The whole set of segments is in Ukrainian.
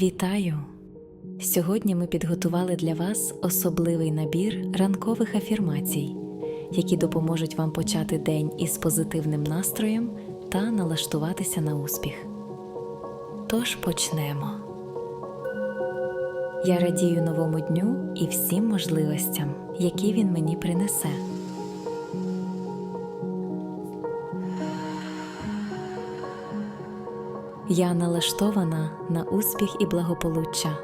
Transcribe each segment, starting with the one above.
Вітаю! Сьогодні ми підготували для вас особливий набір ранкових афірмацій, які допоможуть вам почати день із позитивним настроєм та налаштуватися на успіх. Тож почнемо. Я радію новому дню і всім можливостям, які він мені принесе. Я налаштована на успіх і благополуччя.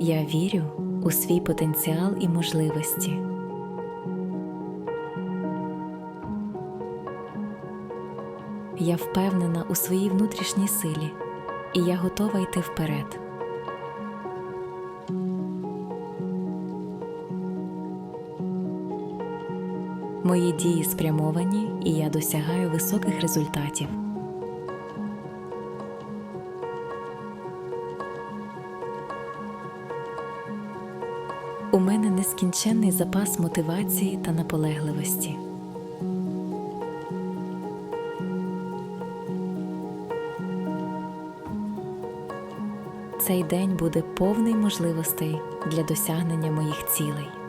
Я вірю у свій потенціал і можливості. Я впевнена у своїй внутрішній силі, і я готова йти вперед. Мої дії спрямовані, і я досягаю високих результатів. У мене нескінченний запас мотивації та наполегливості. Цей день буде повний можливостей для досягнення моїх цілей.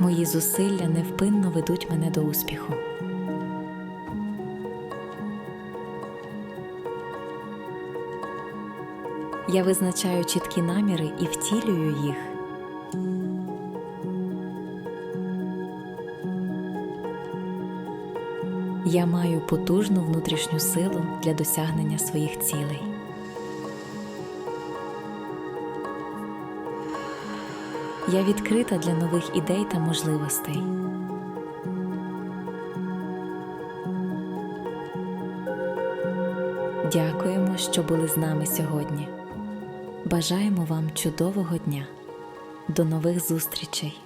Мої зусилля невпинно ведуть мене до успіху. Я визначаю чіткі наміри і втілюю їх. Я маю потужну внутрішню силу для досягнення своїх цілей. Я відкрита для нових ідей та можливостей. Дякуємо, що були з нами сьогодні. Бажаємо вам чудового дня. До нових зустрічей!